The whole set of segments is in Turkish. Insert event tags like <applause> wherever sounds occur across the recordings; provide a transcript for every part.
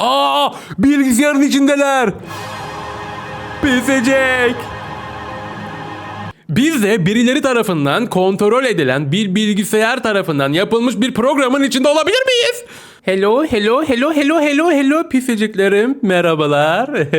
Aa bilgisayarın içindeler. Pisecek. Biz de birileri tarafından kontrol edilen bir bilgisayar tarafından yapılmış bir programın içinde olabilir miyiz? Hello, hello, hello, hello, hello, hello piseciklerim. Merhabalar. <laughs>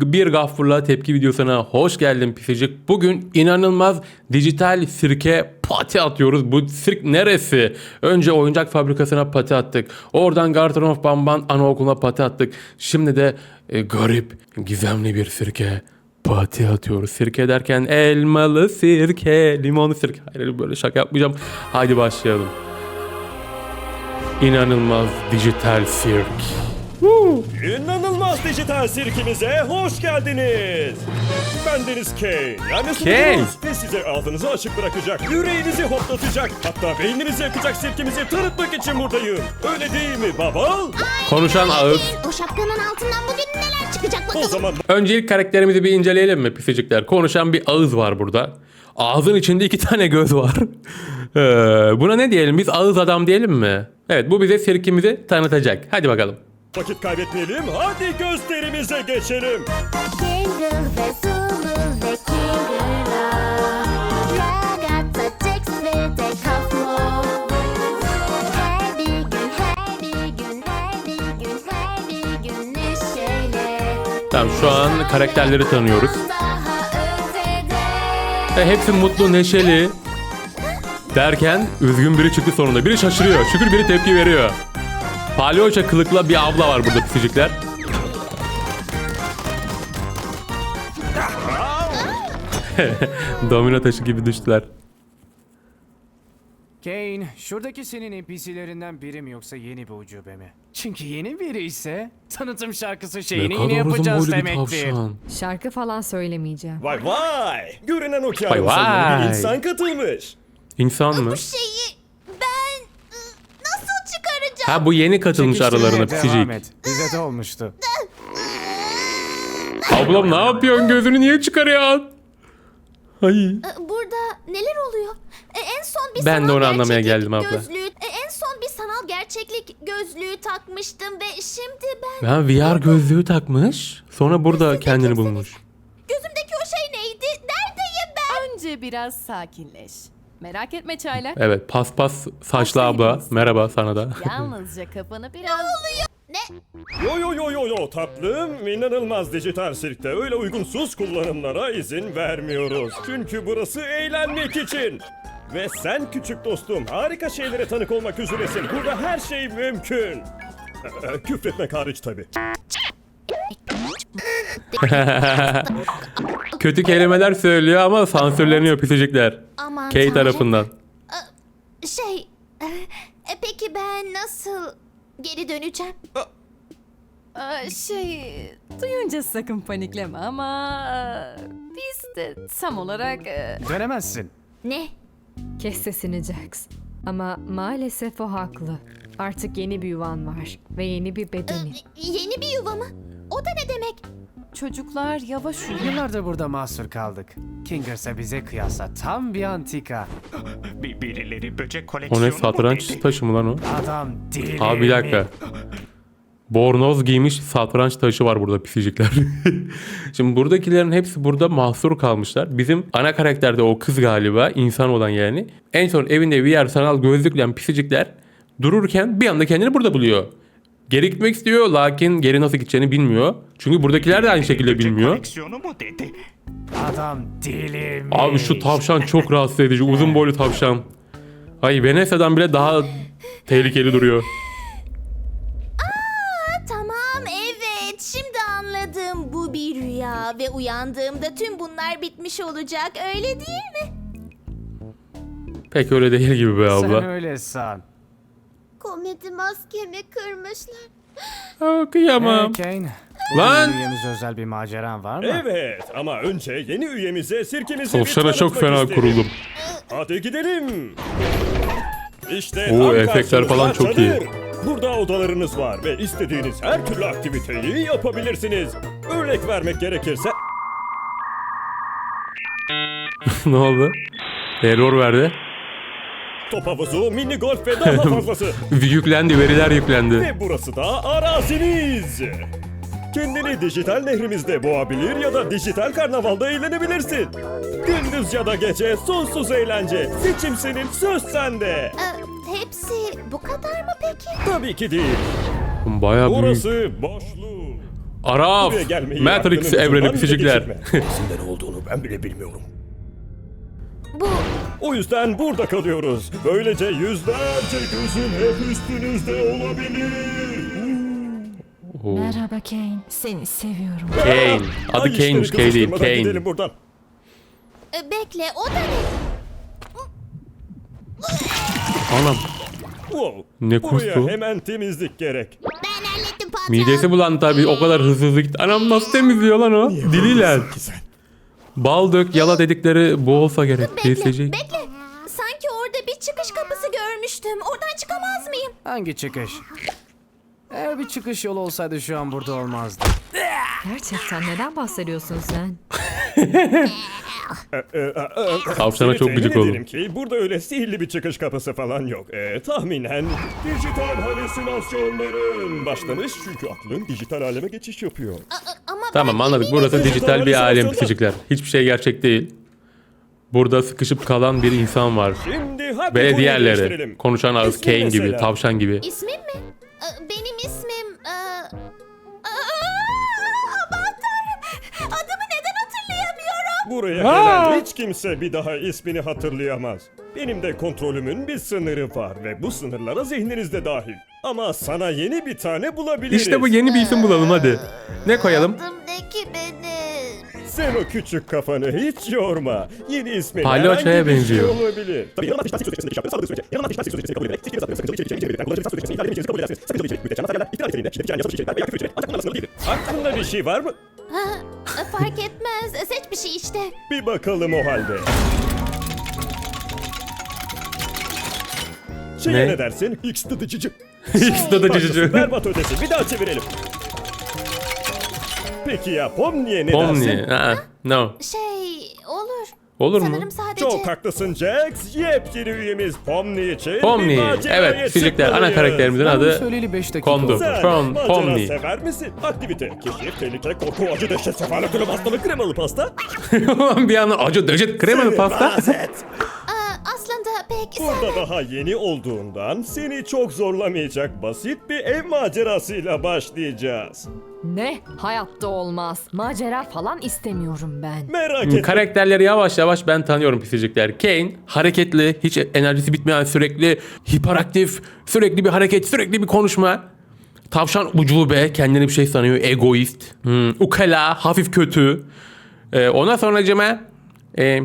bir gaffurla tepki videosuna hoş geldin pisecik. Bugün inanılmaz dijital sirke pati atıyoruz. Bu sirk neresi? Önce oyuncak fabrikasına pati attık. Oradan Garden of Bamban anaokuluna pati attık. Şimdi de e, garip, gizemli bir sirke Pati atıyoruz. Sirke derken elmalı sirke, limonlu sirke. Hayır böyle şaka yapmayacağım. Haydi başlayalım. İnanılmaz dijital sirk. İnanılmaz dijital sirkimize hoş geldiniz. Ben Deniz K. Yani sunucunuz ve size ağzınızı açık bırakacak, yüreğinizi hoplatacak, hatta beyninizi yakacak sirkimizi tanıtmak için buradayım. Öyle değil mi baba? Konuşan ağız. O şapkanın altından bugün neler çıkacak O bakalım. zaman Önce ilk karakterimizi bir inceleyelim mi pisicikler? Konuşan bir ağız var burada. Ağzın içinde iki tane göz var. <laughs> Ee, buna ne diyelim? Biz ağız adam diyelim mi? Evet bu bize sirkimizi tanıtacak. Hadi bakalım. Vakit kaybetmeyelim, hadi gösterimize geçelim. Jingle ve Zulu ve Kingula. Ragazza, Jax ve de Kafmo. Her bir gün, her bir gün, her bir gün, her bir gün neşeyle. Tamam şu an karakterleri tanıyoruz. Daha ötede. E, hepsi mutlu, neşeli. Derken üzgün biri çıktı sonunda. Biri şaşırıyor. Şükür biri tepki veriyor. Palyaço kılıkla bir abla var burada pisicikler. <laughs> Domino taşı gibi düştüler. Kane, şuradaki senin NPC'lerinden biri mi yoksa yeni bir ucube mi? Çünkü yeni biri ise tanıtım şarkısı Ne şeyini yine yapacağız demektir. Şarkı falan söylemeyeceğim. Vay vay! Görünen okyanusa yeni bir vay. insan katılmış. İnsan mı? Şeyi ben ı, nasıl çıkaracağım? Ha bu yeni katılmış aralarına devam pisicik. et. Bize de olmuştu. Ablam ne yapıyorsun? Gözünü niye çıkarıyorsun? Ay. E, Burada neler oluyor? E, en son bir Ben de sanal onu anlamaya gerçeklik geldim abla. Gözlüğü, e, en son bir sanal gerçeklik gözlüğü takmıştım ve şimdi ben Ben VR gözlüğü takmış. Sonra burada kendini bulmuş. gözümdeki o şey neydi? Neredeyim ben? Önce biraz sakinleş. Merak etme çaylar. Evet paspas saçlı abla. Merhaba sana da. <laughs> Yalnızca kafanı biraz... Yo yo yo yo yo tatlım inanılmaz dijital sirkte öyle uygunsuz kullanımlara izin vermiyoruz. Çünkü burası eğlenmek için. Ve sen küçük dostum harika şeylere tanık olmak üzeresin. Burada her şey mümkün. Ee, Küfretmek hariç tabi. <laughs> Kötü kelimeler söylüyor ama sansürleniyor pisicikler. Aman Kay Tanrım. tarafından. Şey, e, e, peki ben nasıl geri döneceğim? Aa, şey... Duyunca sakın panikleme ama... aa, Biz de tam olarak... e, Dönemezsin. Ne? Kes sesini Jax. Ama maalesef o haklı. Artık yeni bir yuvan var ve yeni bir bedeni. Yeni bir yuva mı? O da ne demek? Çocuklar yavaş uyuyun. Yıllardır burada mahsur kaldık. Kinger ise bize kıyasla tam bir antika. Bir birileri böcek O koleksiyonu ne mu satranç dedi? taşı mı lan o? Adam deli. Abi bir dakika. Bornoz giymiş satranç taşı var burada pisicikler. <laughs> Şimdi buradakilerin hepsi burada mahsur kalmışlar. Bizim ana karakterde o kız galiba insan olan yani. En son evinde VR sanal gözlükle pisicikler dururken bir anda kendini burada buluyor. Geri gitmek istiyor lakin geri nasıl gideceğini bilmiyor. Çünkü buradakiler de aynı şekilde bilmiyor. koleksiyonu mu dedi? Adam deli. Abi şu tavşan çok rahatsız edici. Uzun boylu tavşan. Ay Venesia'dan bile daha tehlikeli duruyor. Tamam evet şimdi anladım bu bir rüya ve uyandığımda tüm bunlar bitmiş olacak öyle değil mi? Pek öyle değil gibi be Sen abla. öyle san. Komedi maskemi kırmışlar. <gasps> Aa, kıyamam. Kane. Lan! Bugün üyemize özel bir maceran var mı? Evet ama önce yeni üyemize sirkimizi bir Tavşana çok tanıtmak fena isterim. kuruldum. Hadi gidelim. İşte Oo, tam efektler falan çok iyi. Burada odalarınız var ve istediğiniz her türlü aktiviteyi yapabilirsiniz. Örnek vermek gerekirse <laughs> ne oldu? Error verdi. Top havuzu, mini golf ve daha <laughs> fazlası. Yüklendi, veriler yüklendi. Ve burası da arazimiz. Kendini dijital nehrimizde boğabilir ya da dijital karnavalda eğlenebilirsin. Gündüz ya da gece sonsuz eğlence. Seçim senin, söz sende. Ee, hepsi bu kadar mı peki? Tabii ki değil. Bayağı büyük. Burası boşluğu. Araf, Buraya gelmeyi Matrix evreni geçirme. Aslında ne olduğunu ben bile bilmiyorum. Bu O yüzden burada kalıyoruz. Böylece yüzlerce gözün hep üstünüzde olabilir. Merhaba Kane. Seni seviyorum. Kane. Adı işleri Kane'miş, Kane değil. kızıştırmadan Gidelim Kane. buradan. e, bekle o da ne? Anam. Wow. Ne Buraya kustu? hemen temizlik gerek. Ben hallettim patron. Midesi bulandı tabii o kadar hızlı hızlı gitti. Anam nasıl temizliyor lan o? Diliyle. Bal dök yala dedikleri bu olsa gerek. Bekle, bekle. Sanki orada bir çıkış kapısı görmüştüm. Oradan çıkamaz mıyım? Hangi çıkış? Eğer bir çıkış yolu olsaydı şu an burada olmazdı. Gerçekten neden bahsediyorsun sen? Tavşana çok gıcık oldum. ki burada öyle sihirli bir çıkış kapısı falan yok. Ee, tahminen dijital halüsinasyonların başlamış çünkü aklın dijital aleme geçiş yapıyor. Tamam anladık. Burası dijital bir alem pisicikler. Hiçbir şey gerçek değil. Burada sıkışıp kalan bir insan var. Şimdi hadi Ve konuyu diğerleri. değiştirelim. Konuşan ağız İsmi Kane gibi, mesela. tavşan gibi. İsmim mi? Ee, Benim Buraya Ha! gelen hiç kimse bir daha ismini hatırlayamaz. Benim de kontrolümün bir sınırı var ve bu sınırlara zihninizde dahil. Ama sana yeni bir tane bulabiliriz. İşte bu yeni bir isim bulalım hadi. Ne koyalım? Adım ne ki benim? Sen o küçük kafanı hiç yorma. Yeni ismin Palyaçoya herhangi bir benziyor. Şey olabilir. Aklında bir şey var mı? Ha, fark etmez. Seç bir şey işte. Bir bakalım o halde. Şeye Ne? ne, dersin? X tıdıcıcı. İkisi <laughs> de cıcıcı. Berbat ötesi. Bir daha çevirelim. Peki ya Pomni'ye ne dersin? Ha, no. Şey olur. Olur mu? Sanırım sadece... Çok haklısın Jax. Yepyeni üyemiz Pomni için Pomni. Evet, pisicikler. Ana karakterimizin adı söyleyeli 5 dakika Kondu. oldu. Sen macera Pomni. sever misin? Aktivite, keşif, tehlike, korku, acı, dehşet, sefalet, ölüm, hastalık, kremalı pasta. <laughs> bir anda acı döcet kremalı pasta. <laughs> Pek Burada daha yeni olduğundan seni çok zorlamayacak basit bir ev macerasıyla başlayacağız. Ne? Hayatta olmaz. Macera falan istemiyorum ben. Merak etme. Karakterleri yavaş yavaş ben tanıyorum pisicikler. Kane hareketli, hiç enerjisi bitmeyen sürekli hiperaktif, sürekli bir hareket, sürekli bir konuşma. Tavşan ucube, kendini bir şey sanıyor, egoist. Hmm, ukala, hafif kötü. Ee, ondan sonra Cem'e e,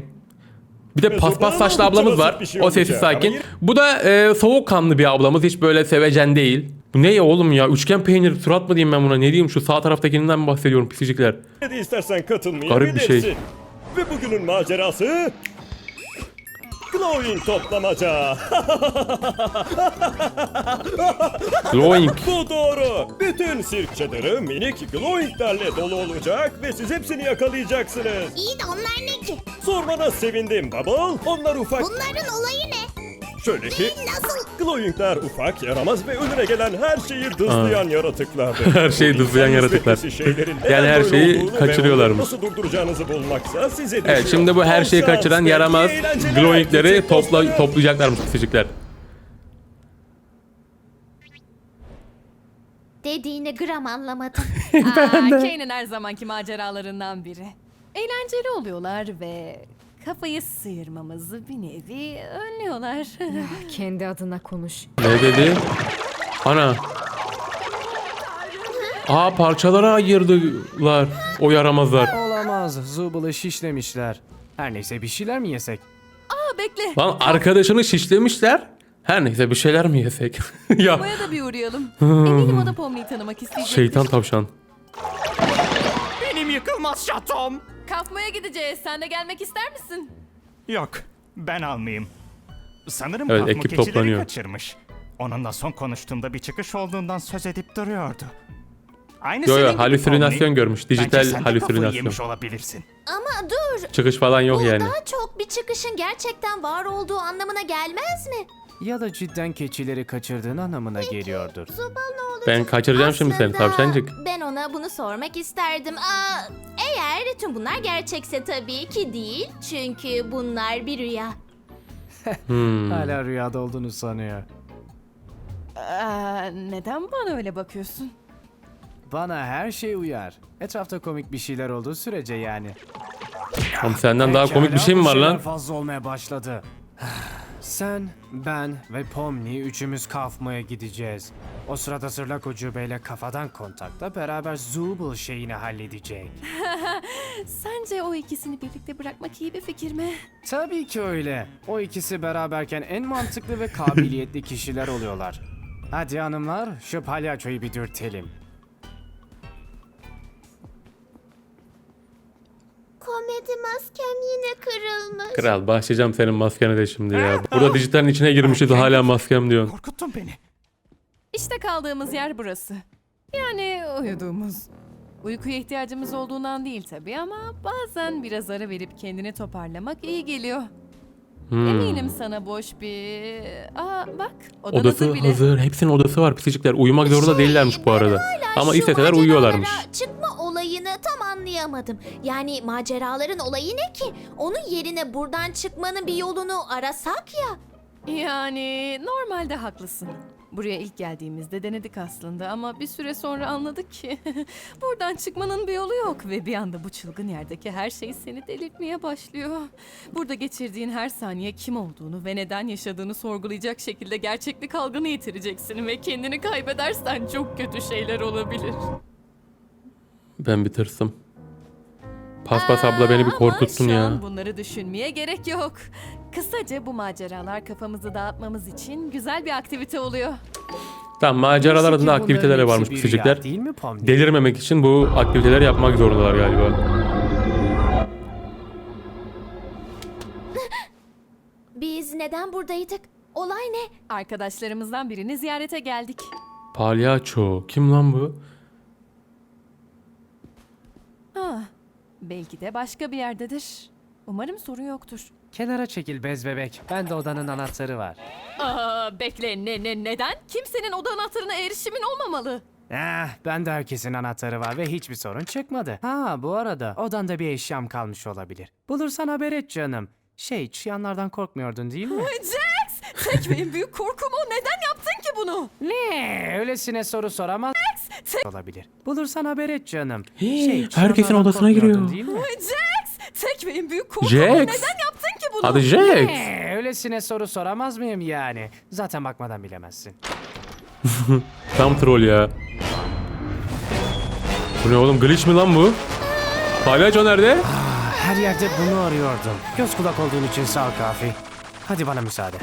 bir de paspas saçlı ablamız var. şey O sessiz sakin. Bu da e, soğukkanlı bir ablamız. Hiç böyle sevecen değil. Bu ne ya oğlum ya? Üçgen peynir surat mı diyeyim ben buna? Ne diyeyim şu sağ taraftakinden mi bahsediyorum pisicikler? Ne de istersen katılmayabilirsin. Garip bir şey. Ve bugünün macerası... Glowing toplamaca. <laughs> Glowing. Bu doğru. Bütün sirk çadırı minik glowinglerle dolu olacak ve siz hepsini yakalayacaksınız. İyi de onlar ne ki? Sormana sevindim Bubble. Onlar ufak. Bunların olayı ne? Şöyle ki glowingler ufak, yaramaz ve önüne gelen her şeyi dızlayan yaratıklardır. <laughs> Her şeyi dızlayan yaratıklar. Yani her şeyi kaçırıyorlarmış. Nasıl durduracağınızı bulmaksa size Evet şimdi bu her şeyi kaçıran yaramaz glowingleri topla, toplayacaklarmış pisicikler. Dediğini gram anlamadım. <laughs> Aa, Kane'in her zamanki maceralarından biri. Eğlenceli oluyorlar ve kafayı sıyırmamızı bir nevi önlüyorlar. <laughs> Kendi adına konuş. Ne dedi? Ana. Aa parçalara ayırdılar o yaramazlar. Olamaz. Zubal'ı şişlemişler. Her neyse bir şeyler mi yesek? Aa bekle. Lan arkadaşını şişlemişler. Her neyse bir şeyler mi yesek? <laughs> ya Boya da bir uğrayalım. Eminim o da Pomni'yi tanımak isteyecek. şeytan tavşan. Benim yıkılmaz şatom. Kafmaya gideceğiz. Sen de gelmek ister misin? Yok, ben almayayım. Sanırım Evet, evet, ekip keçileri toplanıyor. kaçırmış. Onunla son konuştuğumda bir çıkış olduğundan söz edip duruyordu. Aynı Yo yo senin gibi halüsinasyon görmüş. Bence Dijital sen de kafayı halüsinasyon. yemiş olabilirsin. Ama dur. Çıkış falan yok Bu yani. daha çok bir çıkışın gerçekten var olduğu anlamına gelmez mi? Ya da cidden keçileri kaçırdığın anlamına geliyordur. Zubal ne olacak? Ben kaçıracağım şimdi seni Aslında tavşancık. Ben ona bunu sormak isterdim. Aa, eğer tüm bunlar gerçekse tabii ki değil. Çünkü bunlar bir rüya. <laughs> Hmm. Hala rüyada olduğunu sanıyor. Aa, neden bana öyle bakıyorsun? Bana her şey uyar. Etrafta komik bir şeyler olduğu sürece yani. Oğlum senden daha komik bir Pekala, şey mi var şeyler lan? fazla olmaya başladı. Sen, ben ve Pomni üçümüz kafmaya gideceğiz. O sırada Sırlak Ucube'yle kafadan kontakta beraber Zubul şeyini halledecek. <laughs> Sence o ikisini birlikte bırakmak iyi bir fikir mi? Tabii ki öyle. O ikisi beraberken en mantıklı ve kabiliyetli <laughs> kişiler oluyorlar. Hadi hanımlar şu palyaçoyu bir dürtelim. Komedi maskem yine kırılmış. Kral başlayacağım senin maskene de şimdi ya. Burada dijitalin içine girmişiz hala maskem diyorsun. Korkuttun beni. İşte kaldığımız yer burası. Yani uyuduğumuz. Uykuya ihtiyacımız olduğundan değil tabii ama bazen biraz ara verip kendini toparlamak iyi geliyor. Hmm. Eminim sana boş bir... Aa bak odan Odası hazır bile. hazır. Hepsinin odası var pisicikler. Uyumak zorunda Şey, değillermiş bu arada. Ama isteseler uyuyorlarmış. Çıkma anlayamadım. Yani maceraların olayı ne ki? Onun yerine buradan çıkmanın bir yolunu arasak ya. Yani normalde haklısın. Buraya ilk geldiğimizde denedik aslında ama bir süre sonra anladık ki <laughs> buradan çıkmanın bir yolu yok ve bir anda bu çılgın yerdeki her şey seni delirtmeye başlıyor. Burada geçirdiğin her saniye kim olduğunu ve neden yaşadığını sorgulayacak şekilde gerçeklik algını yitireceksin ve kendini kaybedersen çok kötü şeyler olabilir. Ben bir tırsım. Paspas abla beni bir Ama korkuttun şu ya. an bunları düşünmeye gerek yok. Kısaca bu maceralar kafamızı dağıtmamız için güzel bir aktivite oluyor. Tamam maceralar adında hepsi varmış pisicikler. Değil mi Pomni? Delirmemek için bu aktiviteleri yapmak zorundalar galiba. Biz neden buradaydık? Olay ne? Arkadaşlarımızdan birini ziyarete geldik. Palyaço. Kim lan bu? Ha, belki de başka bir yerdedir. Umarım sorun yoktur. Kenara çekil bez bebek. Ben de odanın anahtarı var. Aa, bekle ne ne neden? Kimsenin oda anahtarına erişimin olmamalı. Eh, ben de herkesin anahtarı var ve hiçbir sorun çıkmadı. Ha bu arada odanda bir eşyam kalmış olabilir. Bulursan haber et canım. Şey çıyanlardan korkmuyordun değil mi? Jax! Tek ve en büyük korkum o. Neden yaptın ki bunu? ne? Öylesine soru soramaz olabilir. Bulursan haber et canım. Hii, çıyanlardan herkesin odasına korkmuyordun giriyor. Değil mi? Jax! Tek en büyük korkum. Jax! Neden yaptın ki bunu? Adı Jax. Ne? Öylesine soru soramaz mıyım yani? Zaten bakmadan bilemezsin. <laughs> Tam troll ya. Bu ne oğlum glitch mi lan bu? Palyaço nerede? Her yerde bunu arıyordum. Göz kulak olduğun için sağ ol Kafi. Hadi bana müsaade.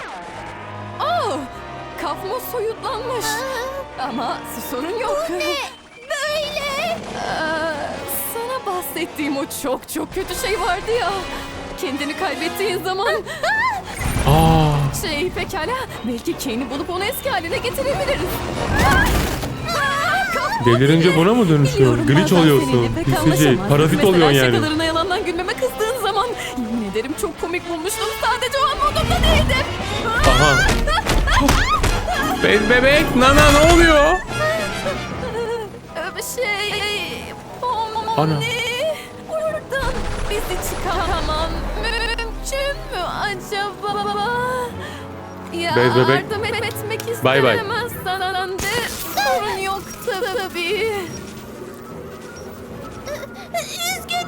Oh, kafma soyutlanmış. Ama sorun yok. Bu ne? Böyle. sana bahsettiğim o çok çok kötü şey vardı ya. Kendini kaybettiğin zaman... Aa, Şey pekala, belki Kane'i bulup onu eski haline getirebiliriz. delirince buna mı dönüşüyor? Biliyorum, Glitch bazen oluyorsun. seninle pek. Parazit Mesela oluyorsun yani. şakalarına yalandan gülmeme kızdığın zaman yemin ederim çok komik bulmuştum. Sadece o an modumda değildim. Aha. <laughs> Bez bebek, nana ne oluyor? Ee, Şey... Ana. Buradan bizi çıkaramam mümkün mü acaba? Ya Bez bebek. yardım et- etmek Bay bay. istemezsen de sorun yok tabii. Üzgünüm.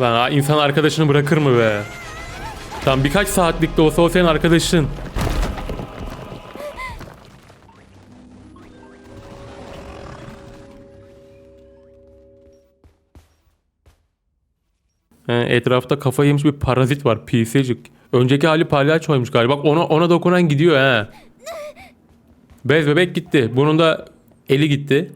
Lan insan arkadaşını bırakır mı be? Tam birkaç saatlik de olsa o senin arkadaşın. Etrafta kafa yemiş bir parazit var pisecik. Önceki hali palyaçoymuş galiba. Bak ona ona dokunan gidiyor he. Bez bebek gitti. Bunun da eli gitti.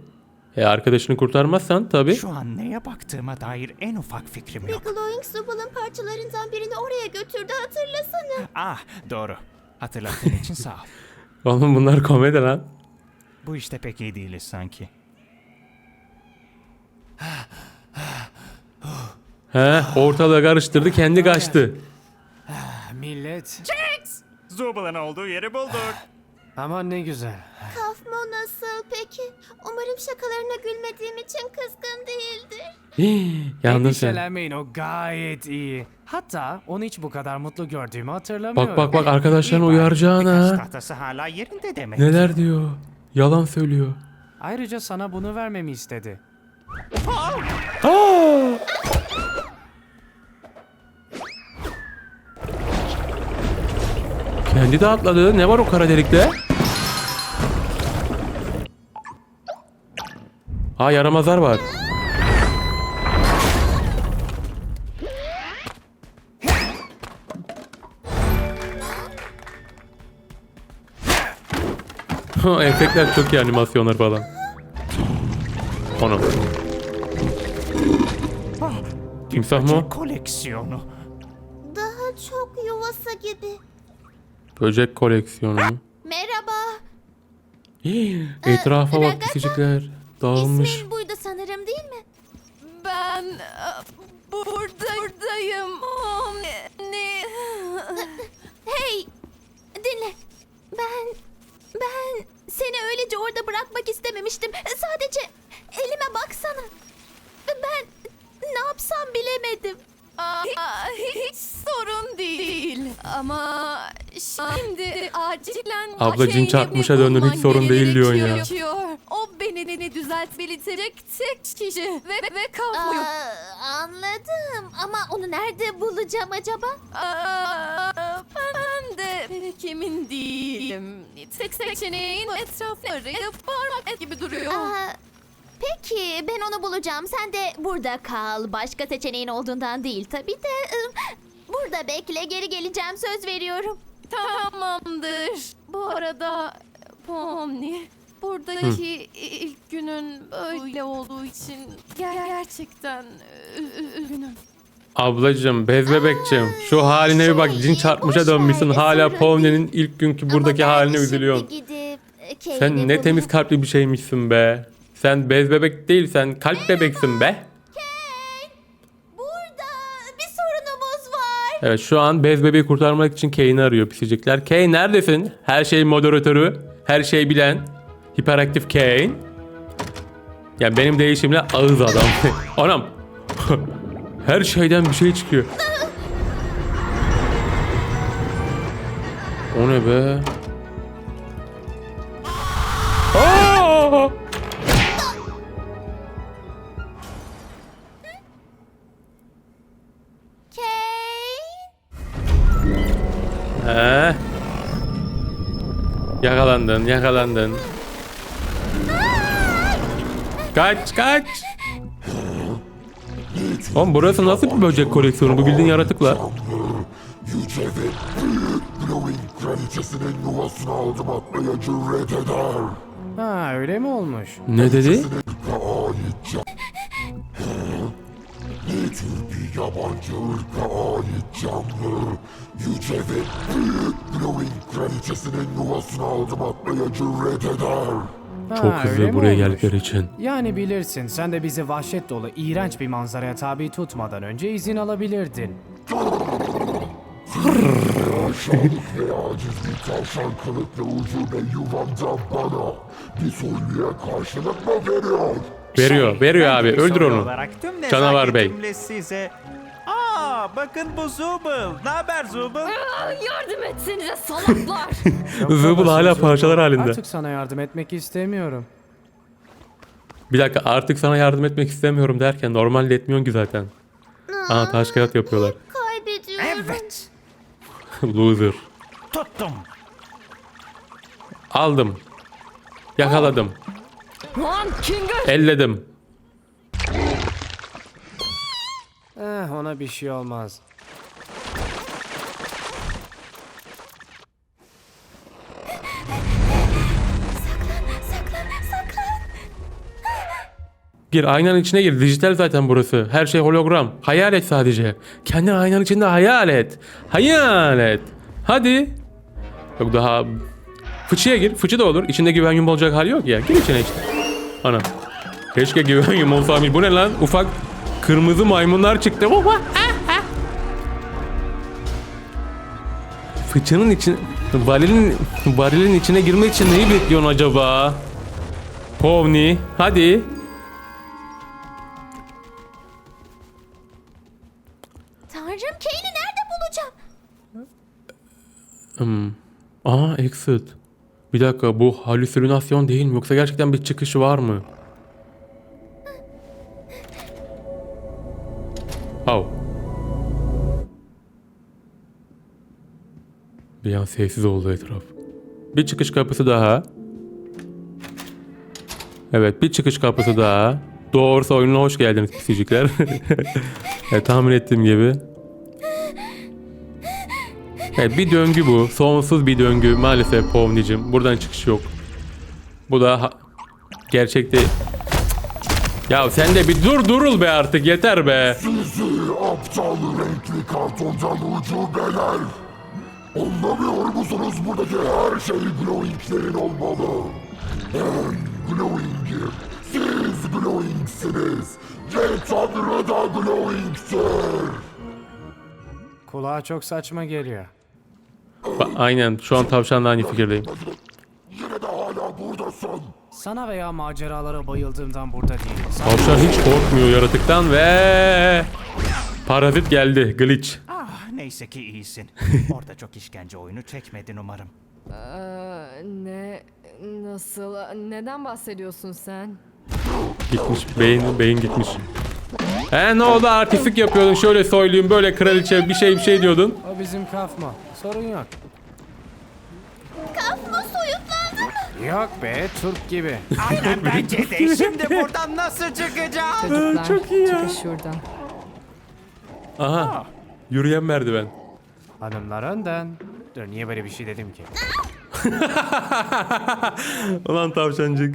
E arkadaşını kurtarmazsan tabii. Şu an neye baktığıma dair en ufak fikrim yok. Glowing Zubal'ın parçalarından birini oraya götürdü hatırlasana. Ah doğru. Hatırlattığın için sağ ol. <laughs> Oğlum bunlar komedi lan. Bu işte pek iyi değiliz sanki. He ortalığı karıştırdı kendi kaçtı. Millet. Zubal'ın olduğu yeri bulduk. Aman ne güzel. Kafmo nasıl peki? Umarım şakalarına gülmediğim için kızgın değildir. Yandın sen. Endişelenmeyin o gayet iyi. Hatta onu hiç bu kadar mutlu gördüğümü hatırlamıyorum. Bak bak bak arkadaşlarını İyi bari, uyaracağına. Tahtası hala yerinde demek. Neler diyor. Yalan söylüyor. Ayrıca sana bunu vermemi istedi. Kendi de atladı. Ne var o kara delikte? Ha yaramazlar var. <laughs> Efektler çok iyi animasyonlar falan. Onu. Timsah mı? o? Koleksiyonu. Daha çok yuvası gibi. Böcek koleksiyonu mu? Merhaba. <gasps> Etrafa bak Ragata, pisicikler. Dağılmış. İsmin buydu sanırım değil mi? Ben e, burada buradayım. Ne? Hey! Dinle. Ben... Ben seni öylece orada bırakmak istememiştim. Sadece elime baksana. Ben ne yapsam bilemedim. Aa, hiç sorun değil. Ama şimdi acilen Ablacığım çarpmışa döndün, hiç sorun değil diyorsun ya. Gerekiyor. O beni beni düzeltebilecek tek kişi ve ve kalmıyor. Aa, anladım ama onu nerede bulacağım acaba? Aa, ben de pek emin değilim. Tek seçeneğin etrafları parmak gibi duruyor. Aa, peki ben onu bulacağım. Sen de burada kal. Başka seçeneğin olduğundan değil tabii de. ım, Burada bekle geri geleceğim söz veriyorum. Tamamdır. Bu arada Pomni buradaki ilk günün böyle olduğu için ger- gerçekten ü- ü- üzgünüm. Ablacım, bez bebekçim. Şu haline bir bak. Cin çarpmışa dönmüşsün. Hala Povne'nin ilk günkü buradaki Ama haline şimdi üzülüyorsun. gidip, e, Sen ne bulayım. temiz kalpli bir şeymişsin be. Sen bez bebek değil, sen kalp bebeksin be. Kane! Burada bir sorunumuz var. Evet şu an bez bebeği kurtarmak için Kane'i arıyor pisicikler. Kane neredesin? Her şey moderatörü, her şey bilen. Hiperaktif Kane. Ya benim değişimle ağız adam. <laughs> Anam. <laughs> her şeyden bir şey çıkıyor. O ne be? Aa! He. Yakalandın, yakalandın. Kaç, kaç. Oğlum burası nasıl bir böcek koleksiyonu? Bu bildiğin yaratıklar. Yüce ve büyük Blowing kraliçesinin yuvasına adım atmaya cüret eder. Ha öyle mi olmuş? Ne dedi? Ne tür bir yabancı ırka ait canlı? Yüce ve büyük Blowing kraliçesinin yuvasına adım atmaya cüret eder. Çok öyle hızlı mi buraya olmuş? geldikleri için. Yani bilirsin sen de bizi vahşet dolu iğrenç bir manzaraya tabi tutmadan önce izin alabilirdin. Aşağılık ve aciz bir tavşan kılıklı ucube yuvamdan bana bir soyluya karşılık mı veriyor? Veriyor, veriyor abi. Öldür onu. Canavar Bey. size... Aa bakın bu Zubul. Ne haber Zubul? Yardım etsenize salaklar. <laughs> Zıbıl hala parçalar halinde. Artık sana yardım etmek istemiyorum. Bir dakika artık sana yardım etmek istemiyorum derken normalde etmiyorsun ki zaten. Aha taş kağıt yapıyorlar. Kaybediyorum. Evet. <laughs> Loser. Tuttum. Aldım. Yakaladım. Lan Kinger. Elledim. Eh ona bir şey olmaz. Gir aynanın içine gir. Dijital zaten burası. Her şey hologram. Hayal et sadece. Kendini aynanın içinde hayal et. Hayal et. Hadi. Yok daha... Fıçıya gir. Fıçı da olur. İçinde güven yum olacak hali yok ya. Gir içine işte. Ana. Keşke güven yum olsaymış. Bu ne lan? Ufak kırmızı maymunlar çıktı. Fıçının için... Varilin, varilin içine girmek için neyi bekliyorsun acaba? Povni. Hadi. Tanrım Kane'i nerede bulacağım? Aa exit. Bir dakika bu halüsinasyon değil mi? Yoksa gerçekten bir çıkışı var mı? Au. Bir an sessiz oldu etraf. Bir çıkış kapısı daha. Evet bir çıkış kapısı daha. Doğrusu oyununa hoş geldiniz pisicikler. <laughs> evet, tahmin ettiğim gibi. Evet bir döngü bu. Sonsuz bir döngü maalesef Povnicim. Buradan çıkış yok. Bu da gerçekte... Ya sen de bir dur durul be artık yeter be. Sizi aptal renkli kartondan ucubeler. Anlamıyor musunuz buradaki her şey glowinglerin olmalı. Ben glowingim. Siz glowingsiniz. Ve Tanrı da glowingtir. Kulağa çok saçma geliyor. Ba- aynen şu an tavşanla aynı fikirdeyim. Yine de hala buradasın. Sana veya maceralara bayıldığımdan burada değilim. Tavşan hiç korkmuyor yaratıktan ve... Parazit geldi. Glitch. Ah neyse ki iyisin. <laughs> Orada çok işkence oyunu çekmedin umarım. Ee, ne? Nasıl? Neden bahsediyorsun sen? Gitmiş. Beyin, beyin gitmiş. He ne oldu artistik yapıyordun şöyle soyluyum böyle kraliçe bir şey bir şey diyordun. O bizim kafma. Sorun yok. Kafma soyutlandı mı? Yok be Türk gibi. <laughs> Aynen bence de. Şimdi buradan nasıl çıkacağım? Çocuklar, çıkın şuradan. Aha. Yürüyen merdiven. Hanımlar önden. Dur niye böyle bir şey dedim ki? <laughs> Ulan tavşancık.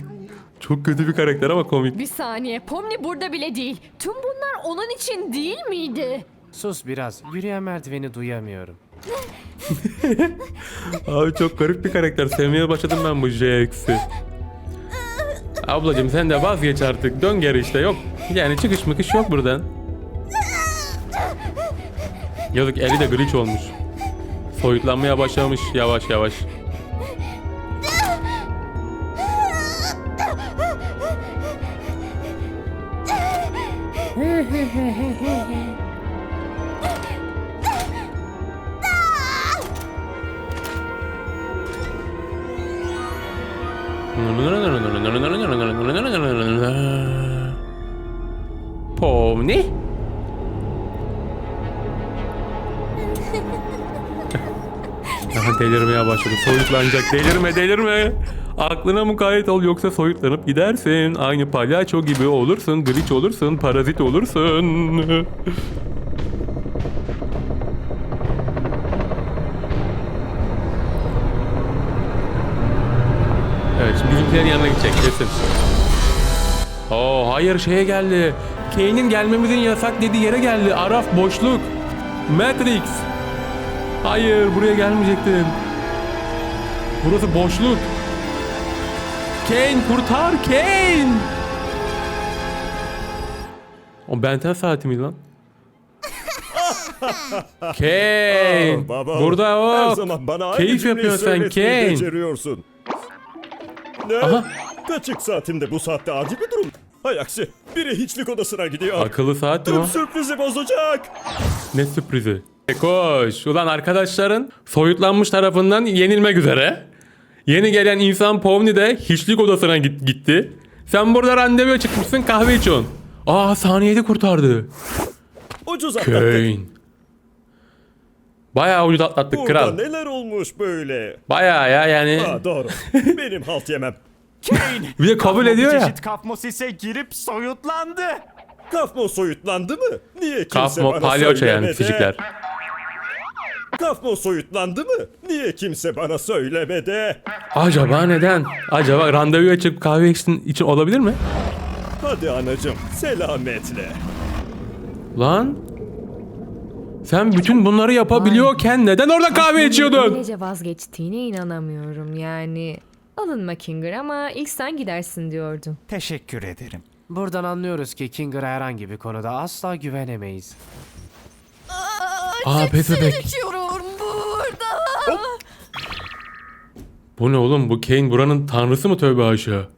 Çok kötü bir karakter ama komik. Bir saniye, Pomni burada bile değil. Tüm bunlar onun için değil miydi? Sus biraz. Yürüyen merdiveni duyamıyorum. <laughs> Abi çok garip bir karakter. Sevmeye başladım ben bu JX'i. Ablacım sen de vazgeç artık. Dön geri işte. Yok. Yani çıkış mıkış yok buradan. Yazık eli de glitch olmuş. Soyutlanmaya başlamış yavaş yavaş. <laughs> Aha, delirmeye başladı. Soyutlanacak. Delirme delirme. Aklına mukayyet ol yoksa soyutlanıp gidersin. Aynı palyaço gibi olursun. Glitch olursun. Parazit olursun. Kesin. Oo hayır şeye geldi. Kane'in gelmemizin yasak dediği yere geldi. Araf boşluk. Matrix. Hayır buraya gelmeyecektin. Burası boşluk. Kane kurtar Kane. O benten saati miydi lan? <laughs> Kane. Aa, baba, Burada Her zaman bana aynı Keyif cümleyi yapıyorsun sen söyletmeyi Kane. beceriyorsun. Ne? Aha. Kaçık saatimde bu saatte acil bir durum. Hay aksi biri hiçlik odasına gidiyor. Akıllı saat mi Tüm o? sürprizi bozacak. Ne sürprizi? E koş. Ulan arkadaşların soyutlanmış tarafından yenilmek üzere. Yeni gelen insan Povni de hiçlik odasına git gitti. Sen burada randevuya çıkmışsın kahve içiyorsun. Aa saniyede kurtardı. Ucuz atlattık. Kane. Bayağı ucuz atlattık Burada kral. neler olmuş böyle? Bayağı ya yani. Ha doğru. Benim halt yemem. Kane! <laughs> Bir de kabul ediyor ya. Çeşit kafmosise girip soyutlandı. Kafmo soyutlandı mı? Niye kimse Kafmo bana palyaço yani söylemedi? fizikler. Kafmo soyutlandı mı? Niye kimse bana söylemedi? Acaba neden? Acaba randevuya çıkıp kahve için, için olabilir mi? Hadi anacım selametle. Lan sen bütün bunları yapabiliyorken neden orada kahve içiyordun? Öylece vazgeçtiğine inanamıyorum yani. Alınma Kinger ama ilk sen gidersin diyordun. Teşekkür ederim. Buradan anlıyoruz ki Kinger'a herhangi bir konuda asla güvenemeyiz. Aa pes bebek. Geçiyorum burada. Bu ne oğlum bu Kane buranın tanrısı mı tövbe aşağı?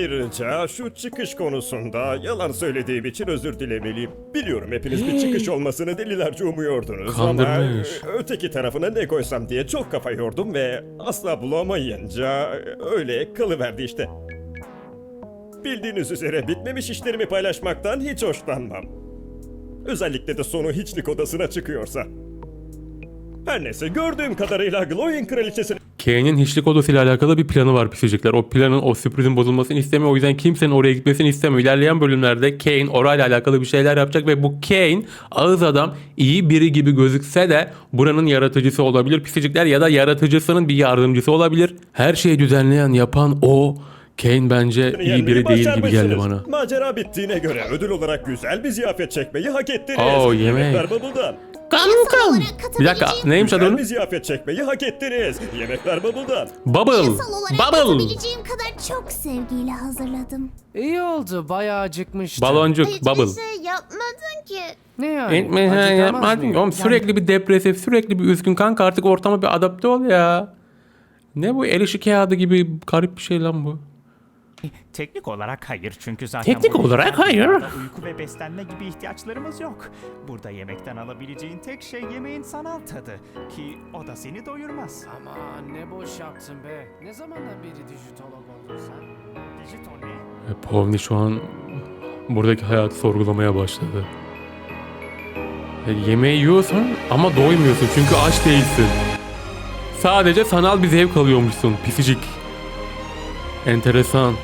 Ayrıca şu çıkış konusunda yalan söylediğim için özür dilemeliyim. Biliyorum hepiniz bir çıkış olmasını delilerce umuyordunuz ama Kandırmış. e, öteki tarafına ne koysam diye çok kafa yordum ve asla bulamayınca öyle kalıverdi işte. Bildiğiniz üzere bitmemiş işlerimi paylaşmaktan hiç hoşlanmam. Özellikle de sonu hiçlik odasına çıkıyorsa. Her neyse gördüğüm kadarıyla Glowing kraliçesinin Kane'in hiçlik odasıyla alakalı bir planı var pisicikler. O planın o sürprizin bozulmasını istemiyor. O yüzden kimsenin oraya gitmesini istemiyor. İlerleyen bölümlerde Kane orayla alakalı bir şeyler yapacak ve bu Kane ağız adam iyi biri gibi gözükse de buranın yaratıcısı olabilir pisicikler ya da yaratıcısının bir yardımcısı olabilir. Her şeyi düzenleyen yapan o Kane bence iyi biri değil gibi geldi bana. Macera bittiğine göre ödül olarak güzel bir ziyafet çekmeyi hak ettiniz. Oo, yemek. Yemekler Bubble'dan. Olarak Bir dakika neymiş adı Güzel onun? bir ziyafet çekmeyi hak ettiniz. Yemekler Bubble'dan. Bubble. Yasal olarak Bubble. katabileceğim kadar çok sevgiyle hazırladım. İyi oldu bayağı acıkmıştım. Baloncuk. Bubble. Hiçbir şey yapmadın ki. Ne yani? Etme ha, Acıklamaz yapma. mıyım? Oğlum sürekli bir depresif, sürekli bir üzgün kanka artık ortama bir adapte ol ya. Ne bu el işi kağıdı gibi garip bir şey lan bu. Teknik olarak hayır çünkü zaten Teknik bu olarak yüzden hayır. dünyada Uyku ve beslenme gibi ihtiyaçlarımız yok. Burada yemekten alabileceğin tek şey yemeğin sanal tadı ki o da seni doyurmaz. Aman ne boş yaptın be. Ne zamandan beri dijitolog oldun sen? Dijital ne? E, Povni şu an buradaki hayatı sorgulamaya başladı. E, yemeği yiyorsun ama doymuyorsun çünkü aç değilsin. Sadece sanal bir zevk alıyormuşsun pisicik. Enteresan.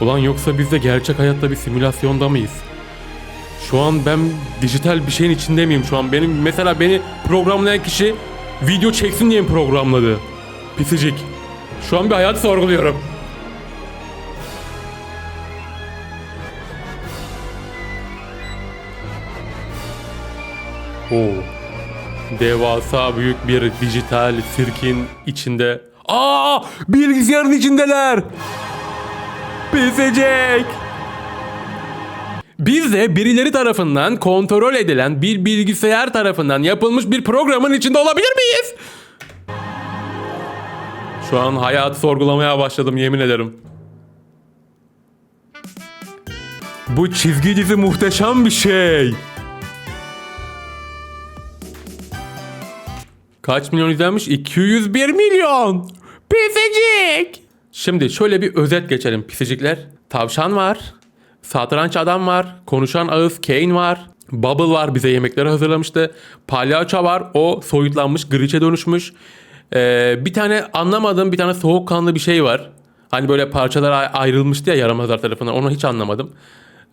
Ulan yoksa biz de gerçek hayatta bir simülasyonda mıyız? Şu an ben dijital bir şeyin içinde miyim şu an? Benim mesela beni programlayan kişi video çeksin diye mi programladı? Pisicik. Şu an bir hayatı sorguluyorum. Oo. Devasa büyük bir dijital sirkin içinde. Aa! Bilgisayarın içindeler. Pisecek. Biz de birileri tarafından kontrol edilen bir bilgisayar tarafından yapılmış bir programın içinde olabilir miyiz? Şu an hayatı sorgulamaya başladım yemin ederim. Bu çizgi dizi muhteşem bir şey. Kaç milyon izlenmiş? 201 milyon. Pisecik. Şimdi şöyle bir özet geçelim pisecikler. Tavşan var. Satranç adam var. Konuşan ağız Kane var. Bubble var bize yemekleri hazırlamıştı. Palyaço var. O soyutlanmış Grinch'e dönüşmüş. Ee, bir tane anlamadığım bir tane soğukkanlı bir şey var. Hani böyle parçalara ay- ayrılmıştı ya yaramazlar tarafından. Onu hiç anlamadım.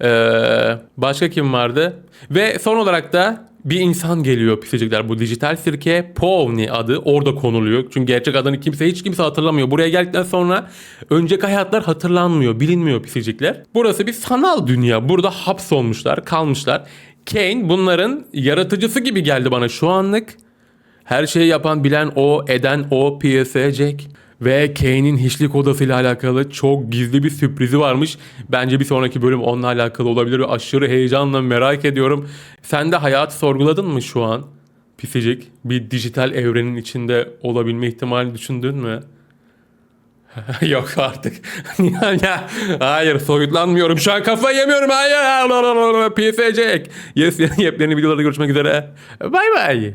Ee, başka kim vardı? Ve son olarak da bir insan geliyor pisicikler bu dijital sirke. Povni adı orada konuluyor. Çünkü gerçek adını kimse hiç kimse hatırlamıyor. Buraya geldikten sonra önceki hayatlar hatırlanmıyor, bilinmiyor pisicikler. Burası bir sanal dünya. Burada hapsolmuşlar, kalmışlar. Kane bunların yaratıcısı gibi geldi bana şu anlık. Her şeyi yapan bilen o, eden o PSA Jack. Ve Kane'in hiçlik odasıyla alakalı çok gizli bir sürprizi varmış. Bence bir sonraki bölüm onunla alakalı olabilir ve aşırı heyecanla merak ediyorum. Sen de hayatı sorguladın mı şu an? Pisicik bir dijital evrenin içinde olabilme ihtimalini düşündün mü? <laughs> Yok artık. <laughs> hayır soyutlanmıyorum. Şu an kafa yemiyorum. Hayır. <laughs> Jack. Yes, yepyeni videolarda görüşmek üzere. Bay bay.